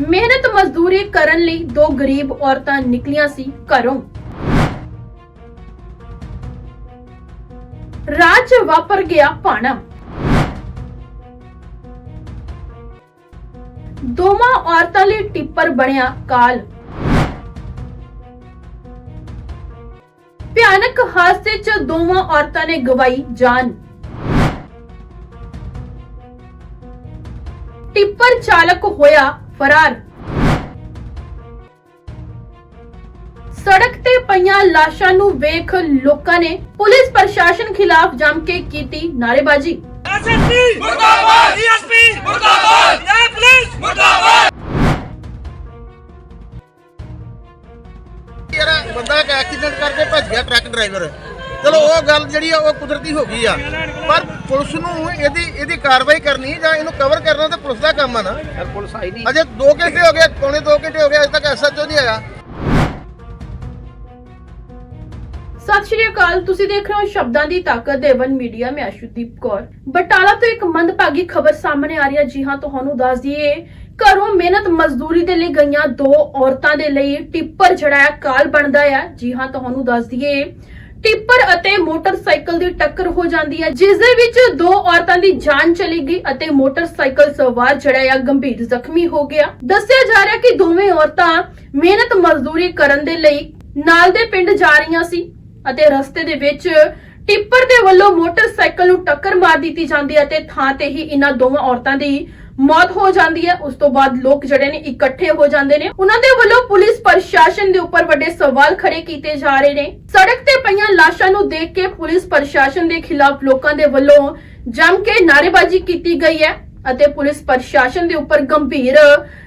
ਮਿਹਨਤ ਮਜ਼ਦੂਰੀ ਕਰਨ ਲਈ ਦੋ ਗਰੀਬ ਔਰਤਾਂ ਨਿਕਲੀਆਂ ਸੀ ਘਰੋਂ। ਰਾਜ ਵਾਪਰ ਗਿਆ ਭਾਣਾ ਦੋਵਾਂ ਔਰਤਾਂ ਲਈ ਟਿੱਪਰ ਬਣਿਆ ਕਾਲ। ਭਿਆਨਕ ਹਾਦਸੇ 'ਚ ਦੋਵਾਂ ਔਰਤਾਂ ਨੇ ਗਵਾਈ ਜਾਨ। ਟਿੱਪਰ ਚਾਲਕ ਹੋਇਆ ਫਰਾਰ। ਸੜਕ ਤੇ ਪਈਆਂ ਲਾਸ਼ਾਂ ਨੂੰ ਵੇਖ ਲੋਕਾਂ ਨੇ ਪੁਲਿਸ ਪ੍ਰਸ਼ਾਸਨ ਖਿਲਾਫ ਜੰਮ ਕੇ ਕੀਤੀ ਨਾਅਰੇਬਾਜ਼ੀ। ਐਸਐਸਪੀ ਮੁਰਦਾਬਾਦ ਡੀਐਸਪੀ ਮੁਰਦਾਬਾਦ ਪੰਜਾਬ ਪੁਲਿਸ ਮੁਰਦਾਬਾਦ। ਯਾਰ ਬੰਦਾ ਇੱਕ ਐਕਸੀਡੈਂਟ ਕਰਕੇ ਭੱਜ ਗਿਆ ਟਰੱਕ ਡਰਾਈਵਰ। ਚਲੋ ਉਹ ਗੱਲ ਜਿਹੜੀ ਆ ਉਹ ਕੁਦਰਤੀ ਹੋ ਗਈ ਆ। ਪਰ ਪੁਲਿਸ ਨੂੰ ਇਹਦੀ ਇਹਦੀ ਕਾਰਵਾਈ ਕਰਨੀ ਜਾਂ ਇਹਨੂੰ ਕਵਰ ਕਰਨਾ ਤੇ ਪੁਲਿਸ ਦਾ ਕੰਮ ਆ ਨਾ? ਪੁਲਿਸ ਆਈ ਨਹੀਂ। ਅਜੇ 2 ਘੰਟੇ ਹੋ ਗਏ ਪੌਣੇ 2 ਘੰਟੇ ਹੋ ਗਏ ਅਜੇ ਤੱਕ ਐਸਐਚਓ ਨਹੀਂ ਆਇਆ। ਸਤਿ ਸ਼੍ਰੀ ਅਕਾਲ ਤੁਸੀਂ ਦੇਖ ਰਹੇ ਹੋ ਸ਼ਬਦਾਂ ਦੀ ਤਾਕਤ ਦੇਵਨ ਮੀਡੀਆ ਮੈਂ ਅਸ਼ੁਦੀਪ ਕੌਰ। ਬਟਾਲਾ ਤੋਂ ਇੱਕ ਮੰਦਭਾਗੀ ਖਬਰ ਸਾਹਮਣੇ ਆ ਰਹੀ ਹੈ। ਜੀ ਹਾਂ ਤੁਹਾਨੂੰ ਦੱਸ ਦਈਏ ਘਰੋਂ ਮਿਹਨਤ ਮਜ਼ਦੂਰੀ ਦੇ ਲਈ ਗਈਆਂ ਦੋ ਔਰਤਾਂ ਦੇ ਲਈ ਟਿੱਪਰ ਜਿਹੜਾ ਹੈ ਕਾਲ ਬਣਦਾ ਹੈ ਜੀ ਹਾਂ ਤੁਹਾਨੂੰ ਦੱਸ ਦਈਏ ਟਿੱਪਰ ਅਤੇ ਮੋਟਰਸਾਈਕਲ ਦੀ ਟੱਕਰ ਹੋ ਜਾਂਦੀ ਹੈ, ਜਿਸ ਦੇ ਵਿੱਚ ਦੋ ਔਰਤਾਂ ਦੀ ਜਾਨ ਚਲੀ ਗਈ ਅਤੇ ਮੋਟਰਸਾਈਕਲ ਸਵਾਰ ਜਿਹੜਾ ਹੈ ਗੰਭੀਰ ਜ਼ਖਮੀ ਹੋ ਗਿਆ। ਦੱਸਿਆ ਜਾ ਰਿਹਾ ਕਿ ਦੋਵੇਂ ਔਰਤਾਂ ਮਿਹਨਤ ਮਜ਼ਦੂਰੀ ਕਰਨ ਦੇ ਲਈ ਨਾਲ ਦੇ ਪਿੰਡ ਜਾ ਰਹੀਆਂ ਸੀ ਅਤੇ ਰਸਤੇ ਦੇ ਵਿੱਚ ਟਿੱਪਰ ਦੇ ਵੱਲੋਂ ਮੋਟਰਸਾਈਕਲ ਨੂੰ ਟੱਕਰ ਮਾਰ ਦਿੱਤੀ ਜਾਂਦੀ ਹੈ ਤੇ ਥਾਂ ਤੇ ਹੀ ਇਹਨਾਂ ਦੋਵਾਂ ਔਰਤਾਂ ਦੀ ਮੌਤ ਹੋ ਜਾਂਦੀ ਹੈ, ਉਸ ਤੋਂ ਬਾਅਦ ਲੋਕ ਜਿਹੜੇ ਨੇ ਇਕੱਠੇ ਹੋ ਜਾਂਦੇ ਨੇ। ਉਹਨਾਂ ਦੇ ਵੱਲੋਂ ਪੁਲਿਸ ਪ੍ਰਸ਼ਾਸਨ ਦੇ ਉੱਪਰ ਵੱਡੇ ਸਵਾਲ ਖੜੇ ਕੀਤੇ ਜਾ ਰਹੇ ਨੇ। ਸੜਕ ਤੇ ਪਈਆਂ ਲਾਸ਼ਾਂ ਨੂੰ ਦੇਖ ਕੇ ਪੁਲਿਸ ਪ੍ਰਸ਼ਾਸਨ ਦੇ ਖਿਲਾਫ ਲੋਕਾਂ ਦੇ ਵੱਲੋਂ ਜੰਮ ਕੇ ਨਾਅਰੇਬਾਜ਼ੀ ਕੀਤੀ ਗਈ ਹੈ ਅਤੇ ਪੁਲਿਸ ਪ੍ਰਸ਼ਾਸਨ ਦੇ ਉੱਪਰ ਗੰਭੀਰ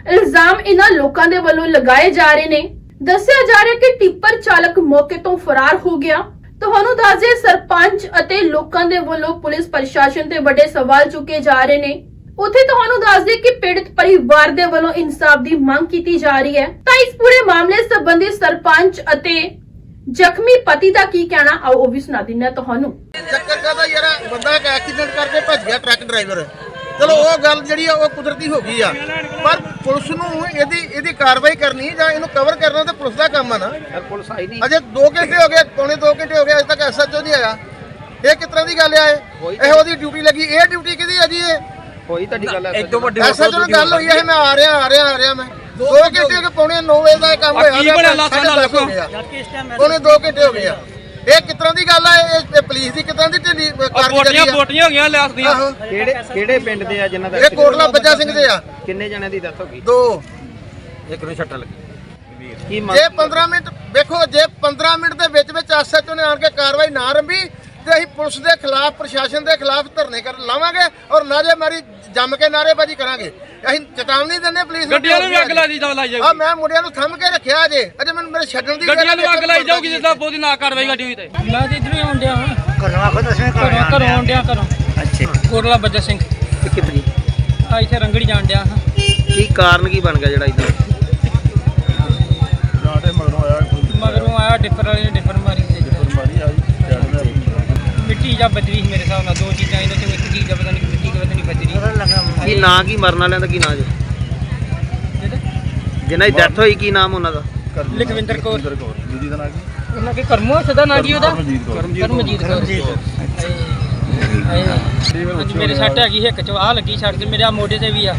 ਇਲਜ਼ਾਮ ਇਹਨਾਂ ਲੋਕਾਂ ਦੇ ਵੱਲੋਂ ਲਗਾਏ ਜਾ ਰਹੇ ਨੇ। ਦੱਸਿਆ ਜਾ ਰਿਹਾ ਕਿ ਟਿੱਪਰ ਚਾਲਕ ਮੌਕੇ ਤੋਂ ਫਰਾਰ ਹੋ ਗਿਆ। ਤੁਹਾਨੂੰ ਦੱਸਦੇ ਸਰਪੰਚ ਅਤੇ ਲੋਕਾਂ ਦੇ ਵੱਲੋਂ ਪੁਲਿਸ ਪ੍ਰਸ਼ਾਸਨ ਤੇ ਵੱਡੇ ਸਵਾਲ ਚੁੱਕੇ ਜਾ ਰਹੇ ਨੇ। ਉੱਥੇ ਤੁਹਾਨੂੰ ਦੱਸਦੇ ਕਿ ਪੀੜਤ ਪਰਿਵਾਰ ਦੇ ਵੱਲੋਂ ਇਨਸਾਫ ਦੀ ਮੰਗ ਕੀਤੀ ਜਾ ਰਹੀ ਹੈ। ਤਾਂ ਇਸ ਪੂਰੇ ਮਾਮਲੇ ਸੰਬੰਧੀ ਸਰਪੰਚ ਅਤੇ ਜ਼ਖਮੀ ਪਤੀ ਦਾ ਕੀ ਕਹਿਣਾ ਆਓ ਉਹ ਵੀ ਸੁਣਾ ਹਾਂ ਤੁਹਾਨੂੰ। ਚੱਕਰ ਕਾਹਦਾ ਯਾਰ? ਬੰਦਾ ਇੱਕ ਐਕਸੀਡੈਂਟ ਕਰਕੇ ਭੱਜ ਗਿਆ ਟਰੱਕ ਡਰਾਈਵਰ। ਚਲੋ ਉਹ ਗੱਲ ਜਿਹੜੀ ਆ ਉਹ ਕੁਦਰਤੀ ਹੋ ਗਈ ਆ। ਪਰ ਪੁਲਿਸ ਨੂੰ ਇਹਦੀ ਇਹਦੀ ਕਾਰਵਾਈ ਕਰਨੀ ਜਾਂ ਇਹਨੂੰ ਕਵਰ ਕਰਨਾ ਤੇ ਪੁਲਿਸ ਦਾ ਕੰਮ ਆ ਨਾ। ਪੁਲਿਸ ਆਈ ਨਹੀਂ। ਅਜੇ 2 ਘੰਟੇ ਹੋ ਗਏ ਪੌਣੇ 2 ਘੰਟੇ ਹੋ ਗਏ ਅਜੇ ਤੱਕ ਐਸਐਚਓ ਨਹੀਂ ਆਇਆ। ਇਹ ਕਿਸ ਤਰ੍ਹਾਂ ਦੀ ਗੱਲ ਆ ਇਹ? ਇਹ ਉਹਦੀ ਡਿਊਟੀ ਲੱਗੀ। ਇਹ ਡਿਊਟੀ ਕਿਹਦੀ ਆ ਜੀ ਇਹ? ਹੋਈ ਤੁਹਾਡੀ ਗੱਲ ਐ ਐਸਐਚਓ ਨਾਲ ਗੱਲ ਹੋਈ ਹੈ ਮੈਂ ਆ ਰਿਹਾ ਆ ਰਿਹਾ ਆ ਰਿਹਾ ਮੈਂ। 2 ਘੰਟੇ ਗਏ। ਪੌਣੇ 9 ਵਜੇ ਦਾ ਇਹ ਕੰਮ ਹੋਇਆ ਕੀ ਲਾਸਾਂ ਦਸ ਹੋ ਗਏ ਆ। ਪੌਣੇ 2 ਘੰਟੇ ਹੋ ਗਏ ਆ। ਇਹ ਕਿਸ ਤਰ੍ਹਾਂ ਦੀ ਗੱਲ ਆ? ਇਹ ਪੁਲਿਸ ਦੀ ਕਿਸ ਤਰ੍ਹਾਂ ਦੀ ਢਿੱਲੀ ਬੋਟੀਆਂ ਕਾਰਗੁਜ਼ਾਰੀ ਆ? ਬੋਟੀਆਂ ਹੋ ਗਈਆਂ ਲਿਆਸ ਦੀਆਂ ਕਿਹੜੇ ਕਿਹੜੇ ਪਿੰਡ ਦੇ ਆ ਜਿਨ੍ਹਾਂ ਦਾ ਇਹ ਕੋਟਲਾ ਬੱਜਾ ਸਿੰਘ ਦੇ ਆ। ਕਿੰਨੇ ਜਣਿਆਂ ਦੀ ਡੈਥ ਹੋ ਗਈ? ਦੋ। ਇੱਕ ਨੂੰ ਛੱਟ ਲੱਗੀ। ਜੇ 15 ਮਿੰਟ ਵੇਖੋ ਜੇ 15 ਮਿੰਟ ਦੇ ਵਿੱਚ ਵਿੱਚ ਐਸਐਚਓ ਨੇ ਆਣ ਕੇ ਕਾਰਵਾਈ ਨਾ ਰੰਭੀ ਤੇ ਅਸੀਂ ਪੁਲਿਸ ਦੇ ਖਿਲਾਫ ਪ੍ਰਸ਼ਾਸਨ ਦੇ ਖਿਲਾਫ ਧਰਨੇ ਕਰ ਲਾਵਾਂਗੇ ਔਰ ਨਾਰੇਬਾਜ਼ੀ ਜੰਮ ਕੇ ਨਾਰੇਬਾਜ਼ੀ ਕਰਾਂਗੇ। ਅਸੀਂ ਚੇਤਾਵਨੀ ਦਿੰਦੇ ਪੁਲਿਸ ਗੱਡੀਆਂ ਨੂੰ ਵੀ ਅੱਗ ਲਾਈ ਜਾ ਲਾਈ ਆ ਜਾਊਗੀ ਮੈਂ ਮੁੰਡਿਆਂ ਨੂੰ ਥੰਮ ਕੇ ਰੱਖਿਆ ਅਜੇ। ਅਜੇ ਮੈਨੂੰ ਮੇਰੇ ਛੱਡਣ ਦੀ ਗੱਡੀਆਂ ਨੂੰ ਅੱਗ ਲਾਈ ਜਾਊਗੀ ਜਿੱਦਾਂ ਬਹੁਤੀ ਨਾ ਕਾਰਵਾਈ ਗੱਡੀ ਹੋਈ ਤੇ। ਮੈਂ ਤੇ ਇਧਰੋਂ ਆਉਣ ਡਿਆ ਹਾਂ ਘਰੋਂ ਆਖੋ ਦਸਵੇਂ ਘਰੋਂ ਆਉਣ ਡਿਆ ਘਰੋਂ। ਅੱਛਾ। ਕੋਟਲਾ ਬੱਜਾ ਸਿੰਘ। ਕਿੱਥੇ ਆ ਇੱਥੇ ਰੰਗੜੀ ਜਾਣ ਡਿਆ ਕੀ ਕਾਰਨ ਕੀ ਬਣ ਗਿਆ ਜਿਹੜਾ ਇਦਾਂ? ਮਗਰੋਂ ਆਇਆ ਡਿਫਰ ਵਾਲੇ ਨੇ ਡਿਫਰ ਮਾਰੀ ਤੇ। ਮਿੱਟੀ ਜਾਂ ਬਜਰੀ ਸੀ ਮੇਰੇ ਹਿਸਾਬ ਨਾਲ ਦੋ ਚੀਜ਼ਾਂ ਇਹਨਾਂ ਚੋਂ ਇੱਕ ਚੀਜ਼ ਆ ਪਤਾ ਨਹੀਂ ਮਿੱਟੀ ਕਿ ਪਤਾ ਨਹੀਂ ਬਜਰੀ ਕੀ ਨਾਂ ਕੀ ਮਰਨ ਵਾਲਿਆਂ ਦਾ ਕੀ ਨਾਂ ਜੀ? ਜਿਨ੍ਹਾਂ ਦੀ ਡੈਥ ਹੋਈ ਕੀ ਨਾਮ ਉਹਨਾਂ ਦਾ? ਲਖਵਿੰਦਰ ਕੌਰ। ਉਹਨਾਂ ਕੇ ਕਰਮੋ ਸਦਾ ਨਾਂ ਜੀ ਉਹਦਾ? ਕਰਮਜੀਤ ਕੌਰ। ਅੱਜ ਮੇਰੇ ਸੱਟ ਹੈਗੀ ਹਿੱਕ ਚ ਆ ਲੱਗੀ ਛੱਡ ਤੇ ਮੇਰੇ ਆ ਮੋਢੇ ਤੇ ਵੀ ਆ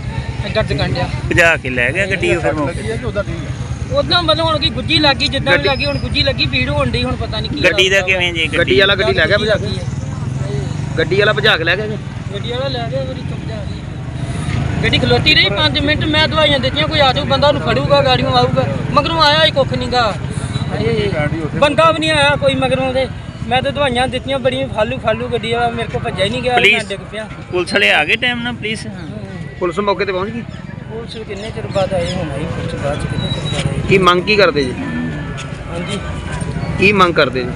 ਦਰਦ ਕੰਡਿਆ। ਭਜਾ ਕੇ ਲੈ ਗਿਆ ਗੱਡੀ ਉਹ ਫਿਰ ਮੌਕੇ ਉਦਾਂ ਮਤਲਬ ਹੁਣ ਕੀ ਗੁੱਜੀ ਲੱਗੀ ਜਿੱਦਾਂ ਵੀ ਲੱਗੀ ਹੁਣ ਗੁੱਜੀ ਲੱਗੀ ਭੀੜ ਹੋਣ ਡਈ ਹੁਣ ਪਤਾ ਨਹੀਂ ਕੀ ਗੱਡੀ ਦਾ ਕਿਵੇਂ ਜੀ ਗੱਡੀ ਵਾਲਾ ਗੱਡੀ ਲੈ ਗਿਆ ਭਜਾ ਕੇ। ਗੱਡੀ ਵਾਲਾ ਭਜਾ ਕੇ ਲੈ ਗਿਆ ਜੀ ਗੱਡੀ ਵਾਲਾ ਲੈ ਗਿਆ ਮੇਰੀ ਚੁੱਪ ਜਾ ਰਹੀ ਗੱਡੀ ਖਲੋਤੀ ਰਹੀ 5 ਮਿੰਟ ਮੈਂ ਦਵਾਈਆਂ ਦਿੱਤੀਆਂ ਕੋਈ ਆ ਜਾਊ ਬੰਦਾ ਉਹਨੂੰ ਫੜੂਗਾ ਗਾੜੀਆਂ ਆਊਗਾ ਮਗਰੋਂ ਆਇਆ ਹੀ ਕੁੱਖ ਨਹੀਂਗਾ ਬੰਦਾ ਵੀ ਨਹੀਂ ਆਇਆ ਕੋਈ ਮਗਰੋਂ ਦੇ ਮੈਂ ਤਾਂ ਦਵਾਈਆਂ ਦਿੱਤੀਆਂ ਬੜੀਆਂ ਫਾਲੂ ਫਾਲੂ ਗੱਡੀ ਵਾਲਾ ਮੇਰੇ ਕੋਲ ਭੱਜਿਆ ਹੀ ਨਹੀਂ ਗਿਆ ਮੈਂ? ਡਿੱਗ ਪਿਆ। ਪੁਲਿਸ ਵਾਲੇ ਆ ਗਏ ਟਾਈਮ ਨਾਲ ਪਲੀਜ਼ ਪੁਲਿਸ ਮੌਕੇ ਤੇ ਪਹੁੰਚ ਗਈ? ਪੁਲਿਸ ਕਿੰਨੇ ਚਿਰ ਬਾਅਦ ਆਏ ਹੁਣ ਆਈ ਪੁਲਿਸ ਬਾਅਦ ਚ ਕਿੰਨੇ ਚਿਰ ਬਾਅਦ ਆਈ ਕੀ ਮੰਗ ਕੀ ਕਰਦੇ ਜੀ? ਹਾਂਜੀ। ਕੀ ਮੰਗ ਕਰਦੇ ਜੀ।